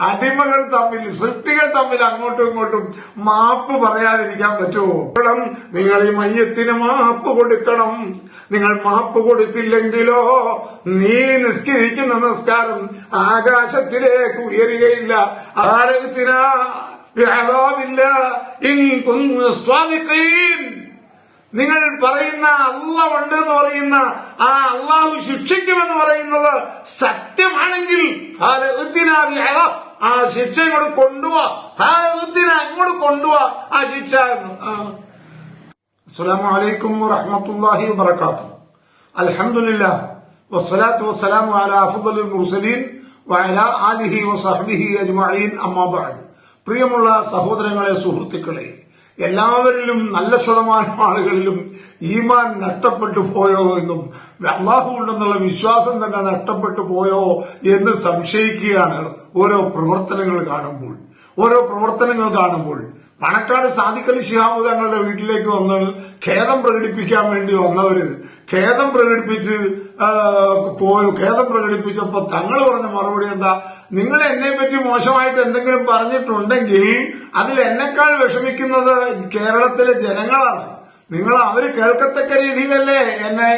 അടിമകൾ തമ്മിൽ സൃഷ്ടികൾ തമ്മിൽ അങ്ങോട്ടും ഇങ്ങോട്ടും മാപ്പ് പറയാതിരിക്കാൻ പറ്റുമോ? നിങ്ങൾ ഈ മയ്യത്തിന് മാപ്പ് കൊടുക്കണം. നിങ്ങൾ മാപ്പ് കൊടുത്തില്ലെങ്കിലോ? നീ നിസ്കരിക്കുന്ന നിസ്കാരം ആകാശത്തിലേക്ക് ഉയരുകയില്ല. ആരോഗ്യത്തിനാ വ്യാതാവില്ല സ്വാദിക്കീൻ. നിങ്ങൾ പറയുന്ന അള്ള ഉണ്ട് എന്ന് പറയുന്ന ആ അള്ളാഹു ശിക്ഷിക്കുമെന്ന് പറയുന്നത് സത്യമാണെങ്കിൽ ആ ശിക്ഷ ഇങ്ങോട്ട് കൊണ്ടുപോവാ ഇങ്ങോട്ട് കൊണ്ടുപോവാ ആ ശിക്ഷ എന്ന്. ആ. അസ്സലാമു അലൈക്കും വറഹ്മത്തുള്ളാഹി വബറകാതുഹു. അൽഹംദുലില്ലാഹ് വസ്സലാത്തു വസ്സലാമു അലാ അഫ്ദലിൽ മുർസലീൻ വഅലാ ആലിഹി വസഹ്ബിഹി അജ്മഈൻ അമ്മാ ബഅദ്. പ്രിയമുള്ള സഹോദരങ്ങളെ സുഹൃത്തുക്കളെ എല്ലാവരിലും നല്ല ശതമാനം ആളുകളിലും ഈമാൻ നഷ്ടപ്പെട്ടു പോയോ എന്നും അള്ളാഹു ഉണ്ടെന്നുള്ള വിശ്വാസം തന്നെ നഷ്ടപ്പെട്ടു പോയോ എന്ന് സംശയിക്കുകയാണ് ഓരോ പ്രവർത്തനങ്ങൾ കാണുമ്പോൾ. ഓരോ പ്രവർത്തനങ്ങൾ കാണുമ്പോൾ പണക്കാട് സാദിഖലി ശിഹാബ് തങ്ങളുടെ വീട്ടിലേക്ക് വന്ന് ഖേദം പ്രകടിപ്പിക്കാൻ വേണ്ടി വന്നവര് ഖേദം പ്രകടിപ്പിച്ച് പോയി ഖേദം പ്രകടിപ്പിച്ചപ്പോ തങ്ങൾ പറഞ്ഞ മറുപടി എന്താ? നിങ്ങൾ എന്നെ പറ്റി മോശമായിട്ട് എന്തെങ്കിലും പറഞ്ഞിട്ടുണ്ടെങ്കിൽ അതിൽ എന്നെക്കാൾ വിഷമിക്കുന്നത് കേരളത്തിലെ ജനങ്ങളാണ്. നിങ്ങൾ അവർ കേൾക്കത്തക്ക രീതിയിലല്ലേ എന്നെ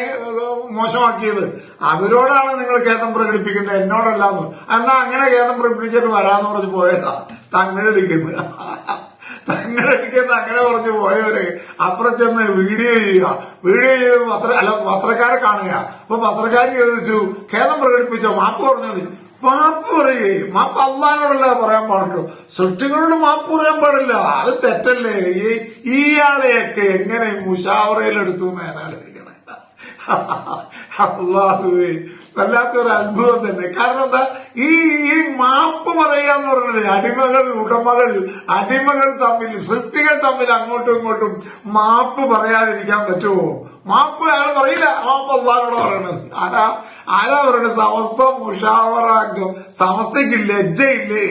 മോശമാക്കിയത്? അവരോടാണ് നിങ്ങൾ ഖേദം പ്രകടിപ്പിക്കേണ്ടത് എന്നോടല്ലാന്ന്. എന്നാ അങ്ങനെ ഖേദം പ്രകടിപ്പിച്ചിട്ട് വരാന്ന് പറഞ്ഞ് പോയതാ. തങ്ങളെടുക്കുന്നത് തങ്ങളെടുക്കുന്ന അങ്ങനെ പറഞ്ഞു പോയവര് അപ്പുറം ചെന്ന് വീഡിയോ ചെയ്യുക. വീഡിയോ ചെയ്ത് പത്ര അല്ല പത്രക്കാരെ കാണുക. അപ്പൊ പത്രക്കാരൻ ചോദിച്ചു ഖേദം പ്രകടിപ്പിച്ചോ? മാപ്പ് പറഞ്ഞത് മാപ്പ് പറയേ മാപ്പ് അള്ളഹാനോടല്ല പറയാൻ പാടുള്ളൂ. സൃഷ്ടികളോട് മാപ്പ് പറയാൻ പാടില്ല. അത് തെറ്റല്ലേ? ഈ ഇയാളെയൊക്കെ എങ്ങനെ മുഷാവറയിലെടുത്തു എന്നാലും അള്ളാഹുവേ വല്ലാത്തൊരു അത്ഭുതം തന്നെ. കാരണം എന്താ? ഈ ഈ മാപ്പ് പറയാന്ന് പറയുന്നത് അടിമകൾ ഉടമകൾ അടിമകൾ തമ്മിൽ സൃഷ്ടികൾ തമ്മിൽ അങ്ങോട്ടും ഇങ്ങോട്ടും മാപ്പ് പറയാതിരിക്കാൻ പറ്റുമോ? മാപ്പ് അയാൾ പറയില്ല. മാപ്പ് അള്ളഹാനോട് പറയണത്. ആരാ? ആരാ പറയണത്? സമസ്ത മുഷാവറാക്കും സമസ്തയ്ക്ക് ലജ്ജയില്ലേ?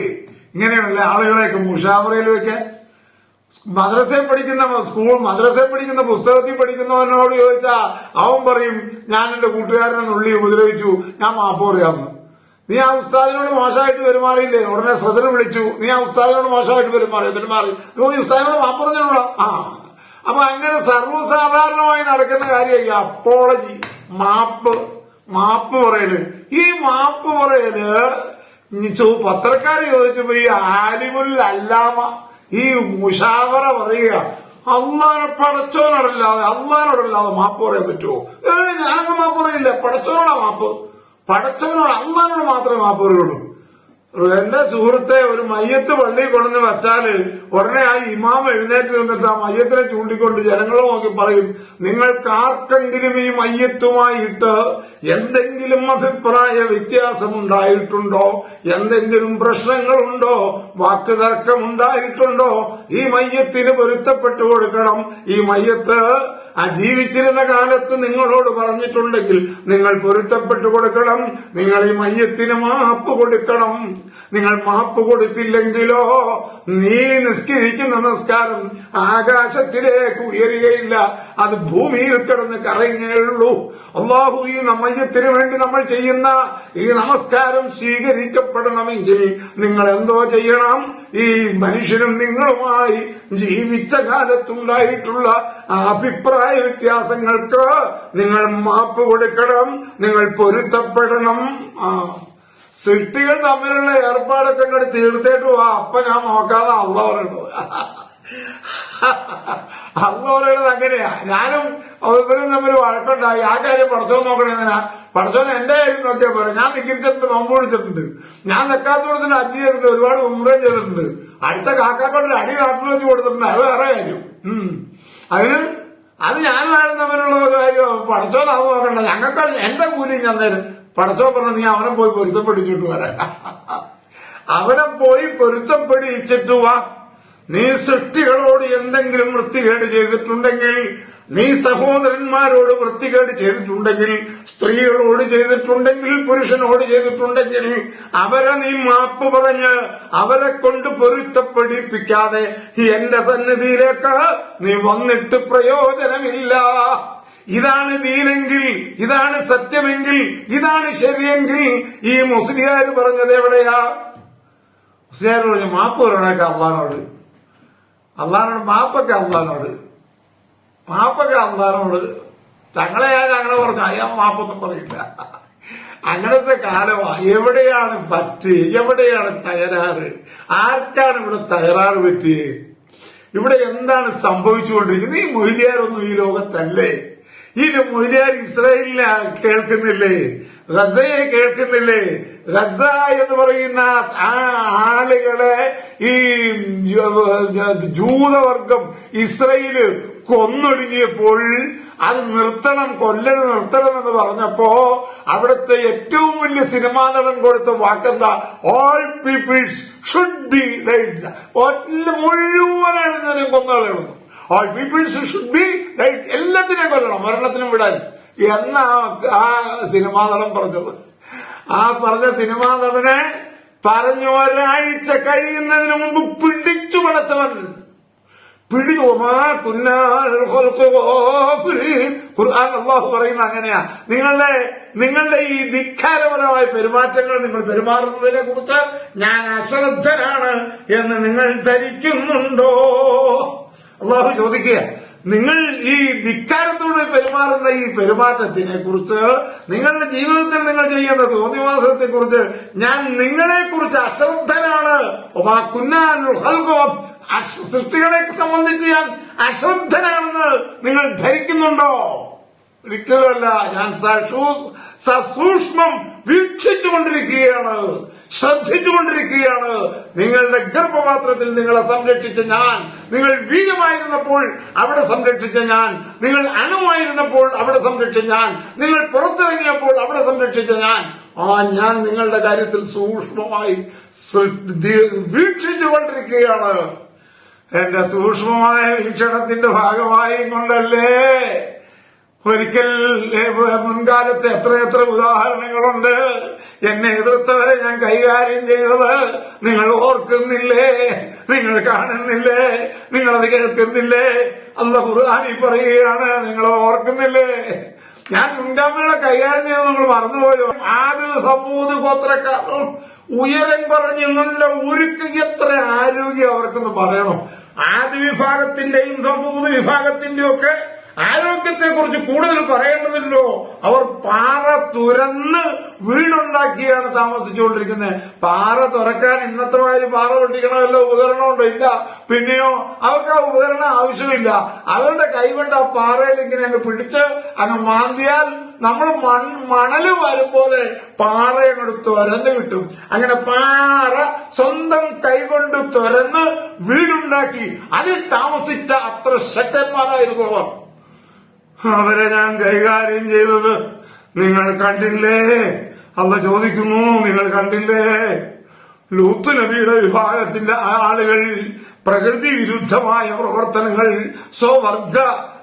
ഇങ്ങനെയുള്ള ആളുകളെയൊക്കെ മുഷാവറയിൽ വെക്കാൻ മദ്രസയിൽ പഠിക്കുന്ന സ്കൂൾ മദ്രസയിൽ പഠിക്കുന്ന പുസ്തകത്തിൽ പഠിക്കുന്നവനോട് ചോദിച്ചാ അവൻ പറയും ഞാൻ എന്റെ കൂട്ടുകാരനെ നുള്ളി ഉപദ്രവിച്ചു ഞാൻ മാപ്പ് നീ ആ ഉസ്താദിനോട് മോശമായിട്ട് പെരുമാറിയില്ലേ? ഉടനെ ശ്രദ്ധ വിളിച്ചു. നീ ആ ഉസ്താദിനോട് മോശമായിട്ട് പെരുമാറി പെരുമാറി. നീ ഉസ്താദിനോട് മാപ്പ് ആ. അപ്പൊ അങ്ങനെ സർവസാധാരണമായി നടക്കുന്ന കാര്യമായി. അപ്പോളജി മാപ്പ് മാപ്പ് പറയൽ. ഈ മാപ്പ് പറയൽ പത്രക്കാർ ചോദിച്ചപ്പോ ഈ ആലിമുൽ ഈ മുഷാവറ പറയുക അള്ളാനെ പടച്ചോനോടല്ലാതെ അള്ളാനോടല്ലാതെ മാപ്പ് പറയാൻ പറ്റുമോ? ഞാനങ്ങ് മാപ്പ് പറയില്ല. പടച്ചോനോടാ മാപ്പ്. പടച്ചവനോട് അള്ളാനോട് മാത്രമേ മാപ്പ് പറയുള്ളൂ. എന്റെ സുഹൃത്തെ ഒരു മയ്യത്ത് പള്ളി കൊണ്ടുവന്ന് വെച്ചാൽ ഉടനെ ആ ഇമാം എഴുന്നേറ്റ് നിന്നിട്ട് ആ മയ്യത്തിനെ ചൂണ്ടിക്കൊണ്ട് ജനങ്ങളെ നോക്കി പറയും നിങ്ങൾ കാർക്കെങ്കിലും ഈ മയ്യത്തുമായിട്ട് എന്തെങ്കിലും അഭിപ്രായ വ്യത്യാസം ഉണ്ടായിട്ടുണ്ടോ എന്തെങ്കിലും പ്രശ്നങ്ങളുണ്ടോ? വാക്ക് ഉണ്ടായിട്ടുണ്ടോ ഈ മയ്യത്തിന് പൊരുത്തപ്പെട്ടു കൊടുക്കണം. ഈ മയ്യത്ത് ആ ജീവിച്ചിരുന്ന കാലത്ത് നിങ്ങളോട് പറഞ്ഞിട്ടുണ്ടെങ്കിൽ നിങ്ങൾ പൊരുത്തപ്പെട്ടു കൊടുക്കണം. നിങ്ങൾ ഈ മയ്യത്തിന് മാപ്പ് കൊടുക്കണം. നിങ്ങൾ മാപ്പ് കൊടുത്തില്ലെങ്കിലോ നീ നിസ്കരിക്കുന്ന നിസ്കാരം ആകാശത്തിലേക്ക് ഉയരുകയില്ല. അത് ഭൂമിയിൽ കിടന്ന് കറങ്ങുകയുള്ളൂ അള്ളാഹു ഈ മയ്യത്തിന് വേണ്ടി നമ്മൾ ചെയ്യുന്ന ഈ നമസ്കാരം സ്വീകരിക്കപ്പെടണമെങ്കിൽ നിങ്ങൾ എന്തോ ചെയ്യണം. ഈ മനുഷ്യനും നിങ്ങളുമായി ജീവിച്ച കാലത്തുണ്ടായിട്ടുള്ള അഭിപ്രായ വ്യത്യാസങ്ങൾക്ക് നിങ്ങൾ മാപ്പ് കൊടുക്കണം. നിങ്ങൾ പൊരുത്തപ്പെടണം. ആ. സൃഷ്ടികൾ തമ്മിലുള്ള ഏർപ്പാടൊക്കെ ഇങ്ങോട്ട് തീർത്തേട്ടു വാ. അപ്പൊ ഞാൻ നോക്കാതെ അള്ള അള്ള പറയണത് അങ്ങനെയാ. ഞാനും ഇവരും തമ്മിൽ വഴക്കുണ്ടായി. ആ കാര്യം പഠിച്ചോ നോക്കണെന്നാ പഠിച്ചോൻ എന്റെ കാര്യം നോക്കിയാൽ പോലെ ഞാൻ നിക്കിരിച്ചിട്ടുണ്ട് നോമ്പ് പിടിച്ചിട്ടുണ്ട് ഞാൻ നിക്കാത്തോടത്തിന് അജി ചെയ്തിട്ടുണ്ട്. ഒരുപാട് ഉമ്രം ചെയ്തിട്ടുണ്ട്. അടുത്ത കാക്കാക്കോട്ടിൽ അടി നാട്ടിൽ വെച്ച് കൊടുത്തിട്ടുണ്ട്. അത് വേറെ കാര്യം. ഉം. അതിന് അത് ഞാൻ വേണം തമ്മിലുള്ള കാര്യം? പഠിച്ചോൻ അത് നോക്കണ്ട. ഞങ്ങൾക്ക് എന്റെ കൂലി ഞാൻ തരും പഠിച്ചോ പറഞ്ഞ നീ അവനെ പോയി പൊരുത്തപ്പെടിച്ചിട്ട് വരാൻ. അവനെ പോയി പൊരുത്തപ്പെടിച്ചിട്ട് വാ. നീ സൃഷ്ടികളോട് എന്തെങ്കിലും വൃത്തികേട് ചെയ്തിട്ടുണ്ടെങ്കിൽ നീ സഹോദരന്മാരോട് വൃത്തികേട് ചെയ്തിട്ടുണ്ടെങ്കിൽ സ്ത്രീകളോട് ചെയ്തിട്ടുണ്ടെങ്കിൽ പുരുഷനോട് ചെയ്തിട്ടുണ്ടെങ്കിൽ അവരെ നീ മാപ്പ് പറഞ്ഞ് അവരെ കൊണ്ട് പൊരുത്തപ്പെടിപ്പിക്കാതെ എന്റെ സന്നിധിയിലേക്ക് നീ വന്നിട്ട് പ്രയോജനമില്ല. ഇതാണ് ദീനെങ്കിൽ ഇതാണ് സത്യമെങ്കിൽ ഇതാണ് ശരിയെങ്കിൽ ഈ മുസ്ലിയാർ പറഞ്ഞത് എവിടെയാ? മുസ്ലിയാർ പറഞ്ഞു മാപ്പ് പറയണേക്ക അള്ളഹാനോട്. അള്ളഹാനോട് മാപ്പൊക്കെ അള്ളഹാനോട്. മാപ്പൊക്കെ അള്ളഹാനോട്. തങ്ങളെ ഞാൻ അങ്ങനെ പറഞ്ഞു. അയ്യാ മാപ്പൊന്നും പറയില്ല. അങ്ങനത്തെ കാലം എവിടെയാണ് പറ്റ്? എവിടെയാണ് തകരാറ്? ആർക്കാണ് ഇവിടെ തകരാറ് പറ്റിയത് ഇവിടെ എന്താണ് സംഭവിച്ചുകൊണ്ടിരിക്കുന്നത്? ഈ മൊഹിലിയാരൊന്നും ഈ ലോകത്തല്ലേ? ഈ മൊഹിലിയാർ ഇസ്രായേലിനെ കേൾക്കുന്നില്ലേ? ഗസയെ കേൾക്കുന്നില്ലേ? ഗസ എന്ന് പറയുന്ന ആളുകളെ ഈ ജൂതവർഗം ഇസ്രയേൽ കൊന്നൊടുങ്ങിയപ്പോൾ അത് നിർത്തണം കൊല്ലൽ നിർത്തണം എന്ന് പറഞ്ഞപ്പോ അവിടുത്തെ ഏറ്റവും വലിയ സിനിമാ നടൻ കൊടുത്ത വാക്കെന്താ? ഓൾ പീപ്പിൾസ് ഷുഡ് ബി മുഴുവനായിരുന്നതിനും കൊന്നുകളയണം ഓൾ പീപ്പിൾസ് ഷുഡ് ബി എല്ലാത്തിനെയും കൊല്ലണം മരണത്തിനും വിടാൻ. എന്ന ആ സിനിമാ നടൻ പറഞ്ഞത്? ആ പറഞ്ഞ സിനിമാ നടനെ പറഞ്ഞു ഒരാഴ്ച കഴിയുന്നതിന് മുമ്പ് പിടിച്ചു പടച്ചവൻ. അള്ളാഹു പറയുന്ന അങ്ങനെയാ. നിങ്ങളുടെ നിങ്ങളുടെ ഈ ധിക്കാരപരമായ പെരുമാറ്റങ്ങൾ നിങ്ങൾ പെരുമാറുന്നതിനെ കുറിച്ച് ഞാൻ അശ്രദ്ധനാണ് എന്ന് നിങ്ങൾ ധരിക്കുന്നുണ്ടോ? അള്ളാഹു ചോദിക്കുക. നിങ്ങൾ ഈ ധിക്കാരത്തോട് പെരുമാറുന്ന ഈ പെരുമാറ്റത്തിനെ കുറിച്ച് നിങ്ങളുടെ ജീവിതത്തിൽ നിങ്ങൾ ചെയ്യുന്ന തോന്നിവാസത്തെ കുറിച്ച് ഞാൻ നിങ്ങളെ കുറിച്ച് അശ്രദ്ധനാണ് സൃഷ്ടികളെ സംബന്ധിച്ച് ഞാൻ അശ്രദ്ധനാണെന്ന് നിങ്ങൾ ധരിക്കുന്നുണ്ടോ ഒരിക്കലുമല്ല. ഞാൻ സസൂ- സസൂക്ഷ്മം വീക്ഷിച്ചുകൊണ്ടിരിക്കുകയാണ്. ശ്രദ്ധിച്ചുകൊണ്ടിരിക്കുകയാണ്. നിങ്ങളുടെ ഗർഭപാത്രത്തിൽ നിങ്ങളെ സംരക്ഷിച്ച ഞാൻ. നിങ്ങൾ വീരമായിരുന്നപ്പോൾ അവിടെ സംരക്ഷിച്ച ഞാൻ. നിങ്ങൾ അണുമായിരുന്നപ്പോൾ അവിടെ സംരക്ഷിച്ച ഞാൻ. നിങ്ങൾ പുറത്തിറങ്ങിയപ്പോൾ അവിടെ സംരക്ഷിച്ച ഞാൻ. ആ ഞാൻ നിങ്ങളുടെ കാര്യത്തിൽ സൂക്ഷ്മമായി വീക്ഷിച്ചുകൊണ്ടിരിക്കുകയാണ്. എന്റെ സൂക്ഷ്മമായ വീക്ഷണത്തിന്റെ ഭാഗമായി കൊണ്ടല്ലേ? ഒരിക്കൽ മുൻകാലത്ത് എത്രയെത്ര ഉദാഹരണങ്ങളുണ്ട്. എന്നെ എതിർത്തവരെ ഞാൻ കൈകാര്യം ചെയ്തത് നിങ്ങൾ ഓർക്കുന്നില്ലേ? നിങ്ങൾ കാണുന്നില്ലേ? നിങ്ങളത് കേൾക്കുന്നില്ലേ? അല്ല ഖുർആാനി പറയുകയാണ് നിങ്ങൾ ഓർക്കുന്നില്ലേ? ഞാൻ മുൻഗാമികളെ കൈകാര്യം ചെയ്ത് നമ്മൾ മറന്നുപോയോ? ആദ്യ സമൂത് ഗോത്രക്കാരും ഉയരം പറഞ്ഞ് നല്ല ഉരുക്ക് എത്ര ആരോഗ്യം അവർക്കെന്ന് പറയണം. ആദ്യ വിഭാഗത്തിന്റെയും സമൂഹ വിഭാഗത്തിന്റെയും ഒക്കെ ആരോഗ്യത്തെ കുറിച്ച് കൂടുതൽ പറയേണ്ടതില്ലോ. അവർ പാറ തുരന്ന് വീടുണ്ടാക്കിയാണ് താമസിച്ചുകൊണ്ടിരിക്കുന്നത്. പാറ തുറക്കാൻ ഇന്നത്തെ മാതിരി പാറ പൊട്ടിക്കണമല്ലോ ഉപകരണമുണ്ടോ ഇല്ല പിന്നെയോ അവർക്ക് ആ ഉപകരണം ആവശ്യമില്ല. അവരുടെ കൈകൊണ്ട് ആ പാറയിൽ ഇങ്ങനെ അങ്ങ് പിടിച്ച് അങ്ങ് മാന്തിയാൽ നമ്മൾ മൺ മണൽ വരുമ്പോലെ പാറ തുരന്ന് കിട്ടും. അങ്ങനെ പാറ സ്വന്തം കൈകൊണ്ട് തുരന്ന് വീടുണ്ടാക്കി. അതിൽ താമസിച്ച അത്ര ശക്തന്മാരായിരുന്നു അവർ. അവരെ ഞാൻ കൈകാര്യം ചെയ്തത്. നിങ്ങൾ കണ്ടില്ലേ? അല്ല ചോദിക്കുന്നു നിങ്ങൾ കണ്ടില്ലേ? ലൂത്ത് നബിയുടെ വിഭാഗത്തിന്റെ ആളുകൾ പ്രകൃതി വിരുദ്ധമായ പ്രവർത്തനങ്ങൾ സ്വവർഗ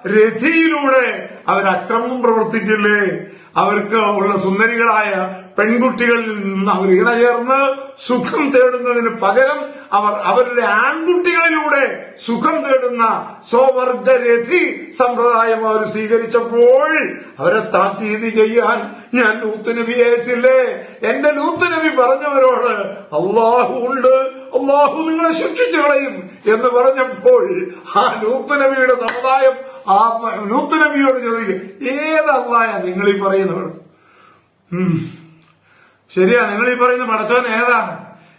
രഥിയിലൂടെ അവരക്രമം പ്രവർത്തിച്ചില്ലേ? അവർക്ക് ഉള്ള സുന്ദരികളായ പെൺകുട്ടികളിൽ നിന്ന് അവർ ഇണചേർന്ന് സുഖം തേടുന്നതിന് പകരം അവർ അവരുടെ ആൺകുട്ടികളിലൂടെ സുഖം തേടുന്ന സ്വവർഗരഥി സമ്പ്രദായം അവർ സ്വീകരിച്ചപ്പോൾ അവരെ താക്കീത് ചെയ്യാൻ ഞാൻ ലൂത്ത് നബി അയച്ചില്ലേ? എന്റെ ലൂത്ത് നബി പറഞ്ഞവരോട് അള്ളാഹു ഉണ്ട് അള്ളാഹു നിങ്ങളെ ശിക്ഷിച്ചു കളയും എന്ന് പറഞ്ഞപ്പോൾ ആ ലൂത്ത് നബിയുടെ സമുദായം ആ ലൂത്ത് നബിയോട് ചോദിക്കും ഏതല്ലായ നിങ്ങൾ ഈ പറയുന്നവർ ശരിയാ നിങ്ങൾ ഈ പറയുന്ന പടച്ചോൻ ഏതാണ്?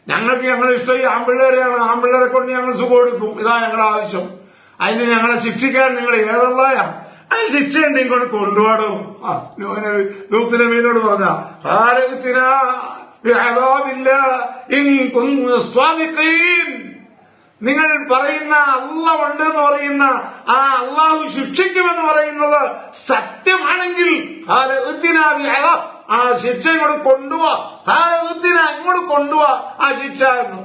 ഞങ്ങൾക്ക് ഞങ്ങൾ ഇഷ്ടം ഈ ആമ്പിള്ളേരെയാണ് ആമ്പിള്ളേരെ കൊണ്ട് ഞങ്ങൾ സുഖം എടുക്കും. ഇതാ ഞങ്ങളുടെ ആവശ്യം. അതിന് ഞങ്ങളെ ശിക്ഷിക്കാൻ നിങ്ങൾ ഏതല്ലായ അതിന് ശിക്ഷ ഉണ്ട് ഇങ്ങോട്ട് കൊണ്ടുപോടും ലൂത്ത് നബീനോട് പറഞ്ഞ കാരകത്തിനില്ല നിങ്ങൾ പറയുന്ന അള്ള ഉണ്ട് എന്ന് പറയുന്ന ആ അള്ളാഹു ശിക്ഷിക്കുമെന്ന് പറയുന്നത് സത്യമാണെങ്കിൽ. ആ ശിക്ഷ ഇങ്ങോട്ട് കൊണ്ടുപോവാ ഇങ്ങോട്ട് കൊണ്ടുപോവാ ആ ശിക്ഷ എന്ന്.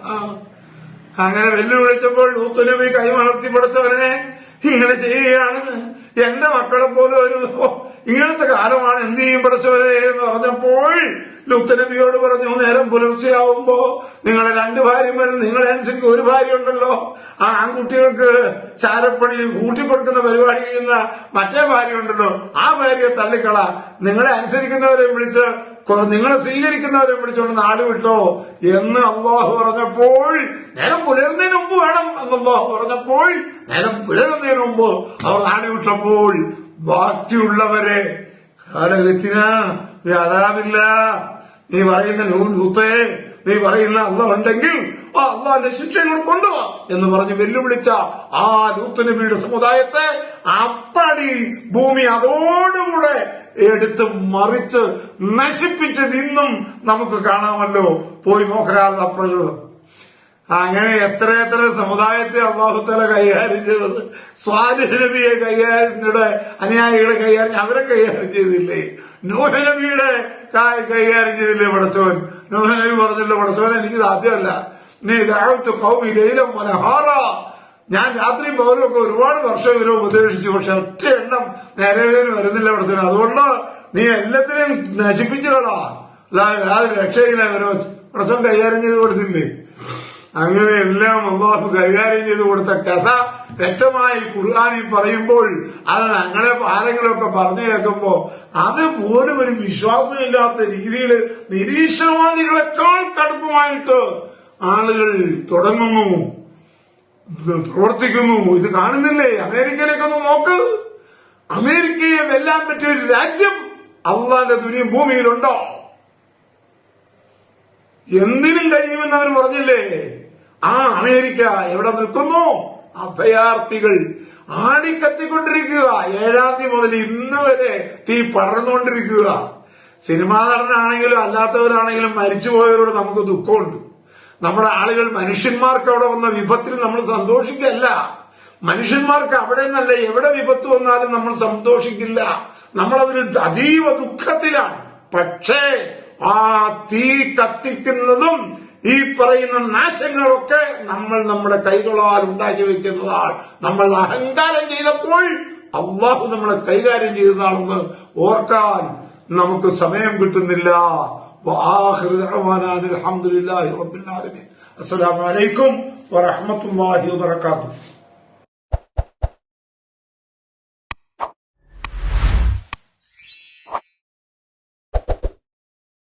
അങ്ങനെ വെല്ലുവിളിച്ചപ്പോൾ ലൂത്തുനബി കൈമലർത്തി പിടിച്ചവനെ ഇങ്ങനെ ചെയ്യുകയാണ് എന്റെ മക്കളെ പോലും ഒരു ഇങ്ങനത്തെ കാലമാണ് എന്ത് ചെയ്യും പഠിച്ചവരെ എന്ന് പറഞ്ഞപ്പോൾ ലുത്തനബിയോട് പറഞ്ഞു നേരം പുലർച്ചെയാവുമ്പോ നിങ്ങളെ രണ്ട് ഭാര്യമാരും നിങ്ങളെ അനുസരിച്ച് ഒരു ഭാര്യ ഉണ്ടല്ലോ. ആ ആൺകുട്ടികൾക്ക് ചാരപ്പണിയിൽ കൂട്ടിക്കൊടുക്കുന്ന പരിപാടി ചെയ്യുന്ന മറ്റേ ഭാര്യ ഉണ്ടല്ലോ. ആ ഭാര്യയെ തള്ളിക്കള. നിങ്ങളെ അനുസരിക്കുന്നവരെ വിളിച്ച് നിങ്ങളെ സ്വീകരിക്കുന്നവരെ വിളിച്ചുകൊണ്ട് നാട് വിട്ടോ എന്ന് അള്ളാഹു പറഞ്ഞപ്പോൾ നേരം പുലരുന്നതിന് മുമ്പ് വേണം എന്ന് അള്ളാഹു പറഞ്ഞപ്പോൾ നേരം പുലരുന്നതിന് മുമ്പ് അവർ നാട് വിട്ടപ്പോൾ ബാക്കിയുള്ളവരെ നീ അതാവില്ല നീ പറയുന്ന നൂത്തേ നീ പറയുന്ന അല്ല ഉണ്ടെങ്കിൽ ആ അള്ളാന്റെ ശിക്ഷകൾ കൊണ്ടുവാ എന്ന് പറഞ്ഞ് വെല്ലുവിളിച്ച ആ ലൂത്ത് നബിയുടെ സമുദായത്തെ അപ്പടി ഭൂമി അതോടുകൂടെ എടുത്ത് മറിച്ച് നശിപ്പിച്ചത് ഇന്നും നമുക്ക് കാണാമല്ലോ. പോയി നോക്കാനുള്ള പ്രകൃതം. അങ്ങനെ എത്ര എത്ര സമുദായത്തെ അള്ളാഹുത്തല കൈകാര്യം ചെയ്തത്. സ്വാലിഹ് കൈകാര്യയുടെ അനുയായികളെ കൈകാര്യം അവരെ കൈകാര്യം ചെയ്തില്ലേ? നൂഹ നബിയുടെ കാ- കൈകാര്യം ചെയ്തില്ലേ പടച്ചോൻ? നൂഹ പറഞ്ഞല്ലോ പടച്ചവൻ എനിക്ക് സാധ്യമല്ല നീ രാവിലത്തെ കൗമി ലൈലം മനഹാറ ഞാൻ രാത്രിയും ഒക്കെ ഒരുപാട് വർഷം ഇവരെ ഉപദേശിച്ചു പക്ഷെ ഒറ്റ എണ്ണം നേരവേന് വരുന്നില്ല പടച്ചോൻ അതുകൊണ്ട് നീ എല്ലാത്തിനെയും നശിപ്പിച്ചു കളാ. അല്ലാതെ രക്ഷയില്ല ഇവരെ പടച്ചോൻ കൈകാര്യം ചെയ്ത് കൊടുത്തില്ലേ? അങ്ങനെ എല്ലാം അള്ളാഹു കൈകാര്യം ചെയ്ത് കൊടുത്ത കഥ വ്യക്തമായി ഖുർആാനിൽ പറയുമ്പോൾ അത് ഞങ്ങളെ ആരെങ്കിലുമൊക്കെ പറഞ്ഞു കേൾക്കുമ്പോ അത് പോലും ഒരു വിശ്വാസമില്ലാത്ത രീതിയിൽ നിരീശ്വരവാദികളെക്കാൾ കടുപ്പമായിട്ട് ആളുകൾ തുടങ്ങുന്നു പ്രവർത്തിക്കുന്നു. ഇത് കാണുന്നില്ലേ? അമേരിക്കയിലേക്ക് ഒന്ന് നോക്ക്. അമേരിക്കയെ വെല്ലാൻ പറ്റിയ ഒരു രാജ്യം അള്ളാന്റെ ദുനിയും ഭൂമിയിലുണ്ടോ? എന്തിനും കഴിയുമെന്ന് അവർ പറഞ്ഞില്ലേ? ആ അമേരിക്ക എവിടെ നിൽക്കുന്നു? അഭയാർത്ഥികൾ ആടിക്കത്തിക്കൊണ്ടിരിക്കുക ഏഴാം തീയതി മുതൽ ഇന്ന് വരെ തീ പടർന്നുകൊണ്ടിരിക്കുക. സിനിമാ നടനാണെങ്കിലും അല്ലാത്തവരാണെങ്കിലും മരിച്ചുപോയവരോട് നമുക്ക് ദുഃഖമുണ്ട്. നമ്മുടെ ആളുകൾ മനുഷ്യന്മാർക്ക് അവിടെ വന്ന വിപത്തിൽ നമ്മൾ സന്തോഷിക്കല്ല. മനുഷ്യന്മാർക്ക് അവിടെ നിന്നല്ല എവിടെ വിപത്ത് വന്നാലും നമ്മൾ സന്തോഷിക്കില്ല. നമ്മൾ അതിന് അതീവ ദുഃഖത്തിലാണ്. പക്ഷേ ആ തീ കത്തിക്കുന്നതും ഈ പറയുന്ന നാശങ്ങളൊക്കെ നമ്മൾ നമ്മുടെ കൈകളാൽ ഉണ്ടാക്കി വെക്കുന്നതാണ് നമ്മൾ അഹങ്കാരം ചെയ്തപ്പോൾ അള്ളാഹു നമ്മളെ കൈകാര്യം ചെയ്തതാണെന്ന് ഓർക്കാൻ നമുക്ക് സമയം കിട്ടുന്നില്ല. അസ്സലാമലൈക്കും വറഹമത്തല്ലാഹി വാത്തു